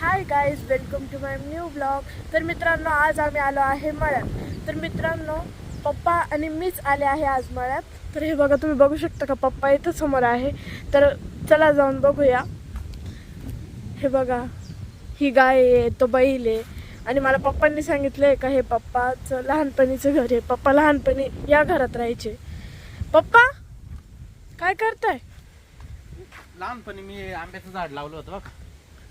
Hi guys welcome to my new blog तर मित्रांनो आज आम्ही आलो आहे मळ्यात. तर मित्रांनो पप्पा आणि मीच आले आहे आज मळ्यात. तर हे बघा तुम्ही बघू शकता का पप्पा इथं समोर आहे. तर चला जाऊन बघूया. हे बघा ही गाय आहे तो बैल आहे. आणि मला पप्पांनी सांगितलंय का हे पप्पाचं लहानपणीचं घर आहे. पप्पा लहानपणी या घरात राहायचे. पप्पा काय करताय? लहानपणी मी आंब्याचं झाड लावलं होतं बघ.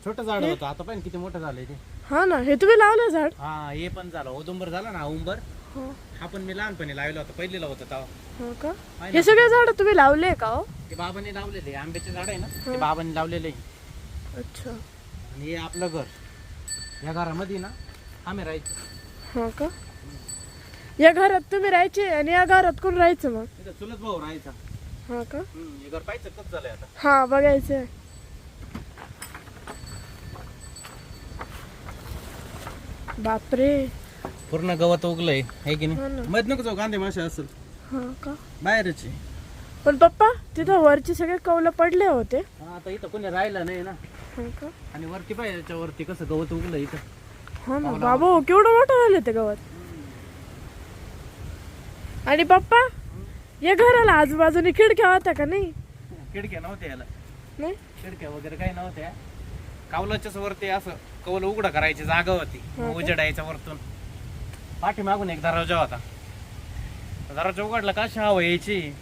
छोटं झाड होतं. आता पण किती मोठं झालंय ते. हा ना हे तुम्ही लावलं झाड? हा हे पण झालं. औदुंबर झाला ना उंबर? हो. हा पण मी लहानपणी लावला होता. पहिलीला होता तेव्हा. हो का? आहे हे. सगळे झाड तुम्ही लावले का हो? ते बाबांनी लावलेले. आंब्याचे झाड आहे ना ते बाबांनी लावलेले. अच्छा. आणि हे आपलं घर. या घरामध्ये ना आम्ही राहायचो. हा का? या घरात तुम्ही राहायचे आणि या घरात कोण राहायचं मग? चुलत भाऊ राहायचा. हा का? हम्म, हे घर पाहिजे कसं झालंय आता? हा बघायचंय. बापरे. पूर्ण गवत उगलंय आहे की हो ना. मध नको जाऊ गांधी मासे असेल. हा का? बाहेरच आहे. पण पप्पा तिथं वरचे सगळे कौलं पडले होते. हा, आता इथं कोणी राहिलं नाही ना. हा का? आणि वरती पाहिजे याच्या वरती कसं गवत उगलं इथं. हा ना बाबू केवढं मोठं झालं ते गवत? आणि पप्पा या घराला आजूबाजूने खिडक्या होत्या का नाही? खिडक्या नव्हत्या याला. नाही? खिडक्या वगैरे काही नव्हत्या. कावलाच्याच वरती असं. कवल उघडं करायची जागा होती. हो उजेडायच्या वरतून. पाठी मागून एक दरवाजा होता. दरवाजा उघडला का हवा यायची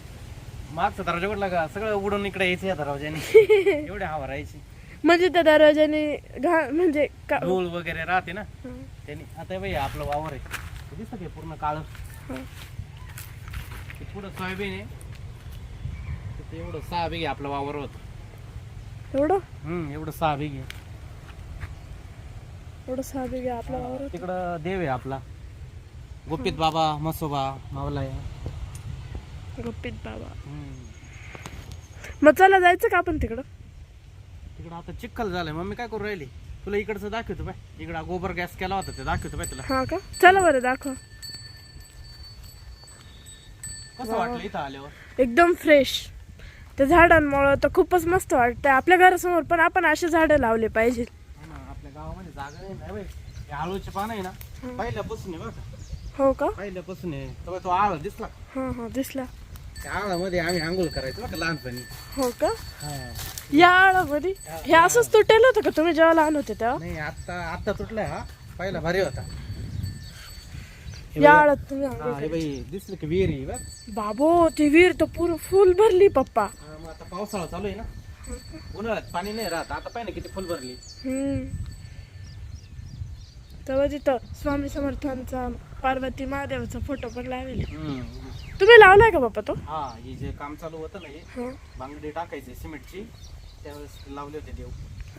मागचा दरवाजा उघडला का? सगळं उघडून इकडे यायचं या दरवाजाने एवढी हवा राहायची. म्हणजे त्या दरवाजाने घा म्हणजे का वगैरे राहते ना? हा. त्यांनी आता हे बाई आपलं वावर आहे. हे दिसतं का हे पूर्ण काळ. हा. पुढं सोयाबीन आहे. तिथं एवढं सहा बिघे आपलं वावर होत. एवढं? हम्म एवढं सहा बिघे. एवढं साधे घ्या आपला तिकडं देव आहे आपला. गोपित बाबा मसोबा मावला आहे गुपित बाबा. मग चला जायचं का आपण तिकडं? तिकडं आता चिखल झालंय. मम्मी काय करू राहिली? तुला इकडचं दाखवतो बाय. इकडं गोबर गॅस केला होता ते दाखवतो बाय तुला. हा का? चला बरं दाखव. कसं वाटलं इथं आल्यावर? एकदम फ्रेश त्या झाडांमुळं तर खूपच मस्त वाटतंय. आपल्या घरासमोर पण आपण असे झाडं लावले पाहिजे हो ना, आपल्या गावामध्ये जागा नाही ना बाई हे आळूचे पानं आहे ना. पहिल्यापासून आहे बघा हो का? पहिल्यापासून आहे. तेव्हा तो आळ दिसला हा हा दिसला. त्या आळामध्ये आम्ही आंघोळ करायचो बघा लहानपणी. हो का? हा. या आळामध्ये? हे असंच तुटेल होतं का तुम्ही जेव्हा लहान होते तेव्हा? नाही आता आता तुटलाय हा. पहिला भारी होता. हे या बघा. आळात तुम्ही आंघोळ हा, बाई दिसलं की विहीर आहे बघ करा. बाबो ती विहीर तर पूर्ण फुल भरली पप्पा. हा, मग आता पावसाळा चालू आहे ना. उन्हाळ्यात पाणी नाही राहत. आता पाहिजे किती फुल भरली. हम्म तेव्हा तिथं स्वामी समर्थांचा पार्वती महादेवाचा फोटो पण लावेल. तुम्ही लावलाय का बाप्पा तो? हा हे जे काम चालू होतं ना हे हा. बांगडी टाकायची सिमेंटची त्यावेळेस लावले होते देव.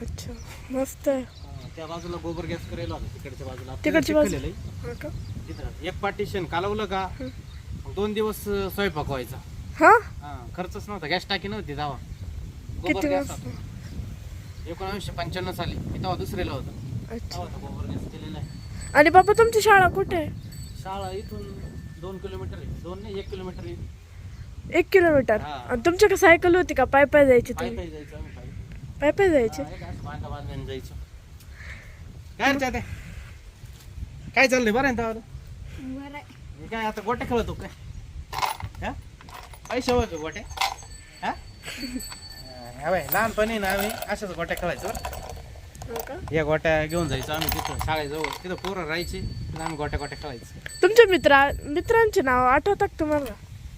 अच्छा मस्त आहे. हा, त्या बाजूला गोबर गॅस करायला होता तिकडच्या बाजूला. आता तिकडची बाजू. आहे. लई. हा का? तिथं एक पार्टिशन कालवलं का मग दोन दिवस अं, स्वयंपाक व्हायचा. हा? हा खर्चच नव्हता गॅस टाकी नव्हती किती गोबर गॅस वाजता? पंच्याण्णव साली मी तेव्हा दुसरीला होता. अच्छा. तेव्हा गोबर गॅस. आहे आणि बाप्पा तुमची शाळा कुठे आहे? शाळा इथून दोन किलोमीटर आहे. दोन नाही एक किलोमीटर आहे. एक किलोमीटर. हा. आणि तुमच्या का सायकल होती का? पाय पाय जायची पायी तुम्ही? पायी जायचं आम्ही पायी पाय. पाय जायचे? हा, एक असं बांधा बांधण्याने जायचं. काय रे ते काय चाललंय? बरं आहे ना तेव्हा? हे काय आता गोटे खेळतो काय हा? पैसे होतो गोटे हा? हा बाई लहानपणी ना आम्ही अशाच गोट्या खेळायचो बरं. का या गोट्या घेऊन जायचो आम्ही तिथं शाळेजवळ. तिथं पोरं राहायची आम्ही गोट्या गोट्या खेळायचो. तुमच्या मित्रा मित्रांचे नाव आठवतात का तुम्हाला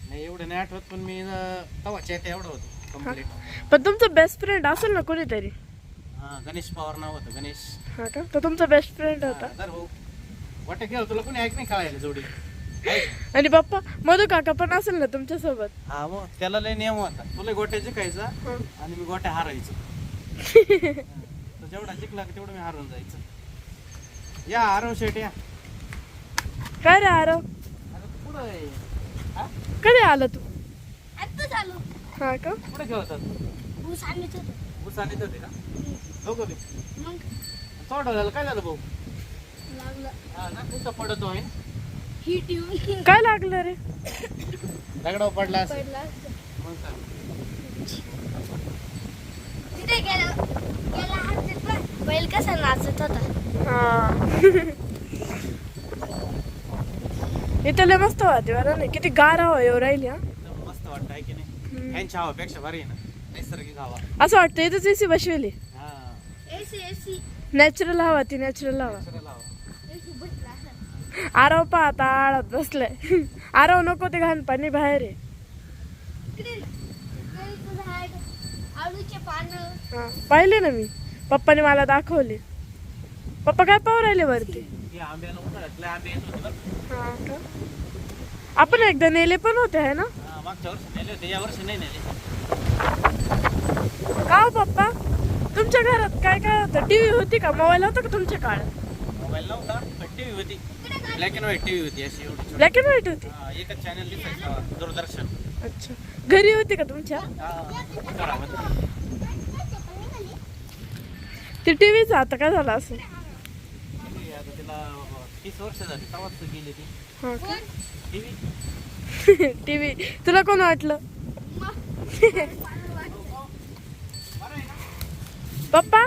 नाही एवढं नाही आठवत पण मी तवाच्या येते एवढं होतं कंप्लीट पण तुमचं बेस्ट फ्रेंड असेल ना कोणीतरी? हा गणेश पवार नाव होतं गणेश. हा का? तो तुमचा बेस्ट फ्रेंड होता. हा, तर हो. गोट्या खेळ तुला कोणी ऐक नाही खेळायला जोडी. आणि बाप्पा मधू काका पण असेल ना तुमच्यासोबत हा मग त्याला लय नियम होता. तुला गोट्या जिंकायचा. आणि मी गोट्या हारायचो. जेवढा जिंकला की तेवढं मी हारून जायचं. या आरव शेट या. काय रे आरव? अरे तू कुठं आहे हा? कधी आला तू? आत्ता झालो. हा का? कुठे खेळतात ऊस आणत होतो. ऊस आणत होते का? दोघं बी? मग? सोडवलेलं काय झालं भाऊ? लागलं. हा ना पडतो आहे? ही काय लागलं रे? दगडावर पडला असेल. पडला असतं. मग काय? तिथे गेलं. गेला हात बैल कसा नाचत होता? हा. इथं लय मस्त वाटते बरं नाही? किती गार हवा येऊ राहिली हा. मस्त वाटतं आहे की नाही? फॅनच्या हवापेक्षा भारी आहे ना? नैसर्गिक हवा. असं वाटतं इथंच एसी बसविली? हा. एसी एसी नॅचरल हवा ती नॅचरल हवा. आरव पा आता आळत बसलाय. आरव नको ते घाण पाणी बाहेर आहे हा, पाहिले ना मी? पप्पाने मला दाखवले. पप्पा काय पाहू राहिले वरती? आपण एकदा नेले पण होते आहे ना? या वर्षी नाही नेले का हो पप्पा? तुमच्या घरात काय काय होतं? टीव्ही होती का? मोबाईल होता का तुमच्या काळात? मोबाईल नव्हता टीव्ही होती. ब्लॅक अँड व्हाईट टीव्ही होती अशी एवढी ब्लॅक अँड व्हाईट होती एकच चॅनल दूरदर्शन अच्छा. घरी होती का तुमच्या? ती टीव्हीचा आता काय झालं असं? आता तिला तीस वर्ष झाली तेव्हाच गेली ती हा का? टीव्ही. टीव्ही तुला कोण वाटलं? पप्पा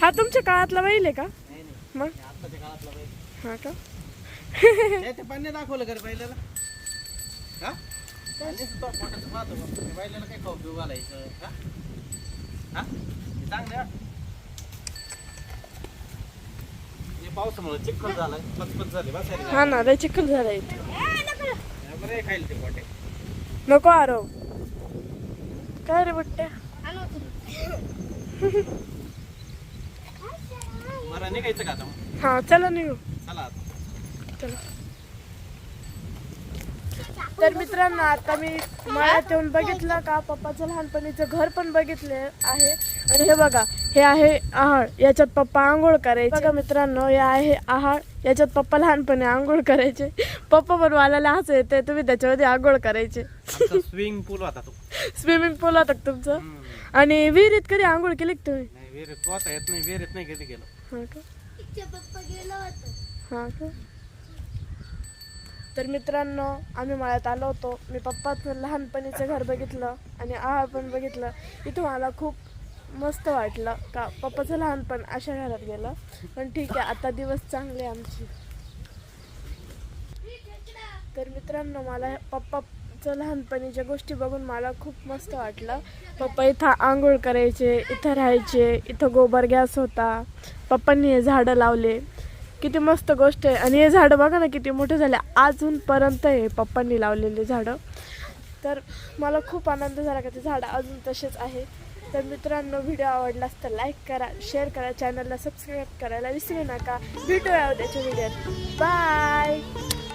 हा तुमच्या काळातला बैल आहे का? नाही नाही मग? हे आत्ताच्या काळातला हा का? ते पाणी दाखवलं का रे बैलाला हा आणि तो पोटाचं पाहतो बघ. ते बैलाला काय खाऊ पिऊ घालायचं हा हा? हे चांगलं आहे, हा. हे पावसामुळे चिखल झालाय पचपच झाली बसायला. हा ना लय चिखल झाला इथे बरं आहे खायला ते पोटे नको आरव. काय रे बट्ट्या? मला निघायचं का आता मग? हा चला निघू. चला आता. चला. तर मित्रांनो आता मी मळ्यात येऊन बघितलं का पप्पाचं लहानपणीचं घर पण बघितले आहे. आणि हे बघा हे आहे आहाळ. याच्यात पप्पा आंघोळ करायचे. बघा मित्रांनो हे आहे आहाळ. याच्यात पप्पा लहानपणी आंघोळ करायचे. पप्पा पण मला हसू येते तुम्ही त्याच्यामध्ये आंघोळ करायचे. स्विमिंग पूल होता तो. स्विमिंग पूल होता तुमचं. आणि विहिरीत कधी आंघोळ केली का तुम्ही? नाही विहिरीत पोहता येत नाही विहिरीत नाही कधी गेलो हा का? तिच्या पप्पा गेलो होतो हा का? तर मित्रांनो आम्ही मळ्यात आलो होतो. मी पप्पाचं लहानपणीचं घर बघितलं आणि आहार पण बघितलं. इथं मला खूप मस्त वाटलं. का पप्पाचं लहानपण अशा घरात गेलं. पण ठीक आहे आता दिवस चांगले आमचे. तर मित्रांनो मला पप्पाचं लहानपणीच्या गोष्टी बघून मला खूप मस्त वाटलं. पप्पा इथं आंघोळ करायचे इथं राहायचे इथं गोबर गॅस होता. पप्पांनी हे झाडं लावले. किती मस्त गोष्ट आहे. आणि हे झाडं बघा ना किती मोठे झाले. अजूनपर्यंत आहे पप्पांनी लावलेले झाडं. तर मला खूप आनंद झाला का ते झाडं अजून तसेच आहे. तर मित्रांनो व्हिडिओ आवडलास तर लाईक करा शेअर करा चॅनलला सबस्क्राईब करायला विसरू नका. भेटूया उद्याच्या व्हिडिओत बाय